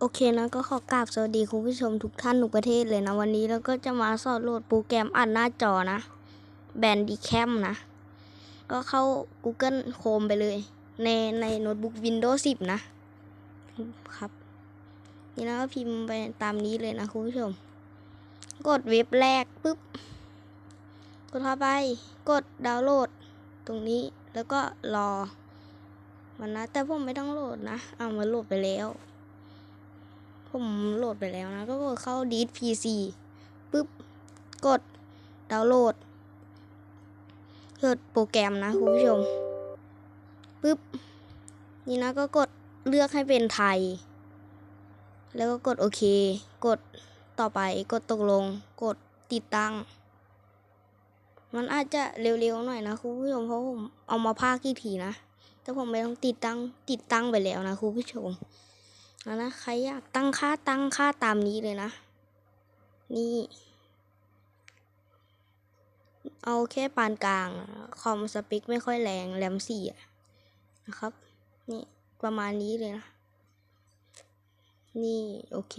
โอเคนะก็ขอกราบสวัสดีคุณผู้ชมทุกท่านทุกประเทศเลยนะ วันนี้เราก็จะมาสอนโหลดโปรแกรมอัดหน้าจอนะแบนดีแคมนะ ก็เข้า Google Chrome ไปเลย ในในโน้ตบุ๊ก Windows 10 นะครับ นี่นะก็พิมพ์ไปตามนี้เลยนะคุณผู้ชม กดเว็บแรกปุ๊บ กดเข้าไปกดดาวน์โหลดตรงนี้แล้วก็รอ มันนะ แต่ผมไม่ต้องโหลดนะ เอามาโหลดไปแล้ว ผมโหลดไปแล้วนะ ก็กดเข้าดีด PC ปุ๊บ กดดาวน์โหลดเกิดโปรแกรมนะคุณผู้ชมปุ๊บ นี่นะก็กดเลือกให้เป็นไทย แล้วก็กดโอเค กดต่อไปกดตกลง กดติดตั้ง มันอาจจะเร็วๆหน่อยนะคุณผู้ชมเพราะผมเอามาพากอีกทีนะแต่ผมไม่ต้องติดตั้งติดตั้งไปแล้วนะคุณผู้ชม นะนะใครอยากตั้งค่าตั้งค่าตามนี้เลยนะ นี่ เอาแค่ปานกลาง คอมสปิคไม่ค่อยแรงแรมสี่นะครับ นี่ประมาณนี้เลยนะ นี่ โอเค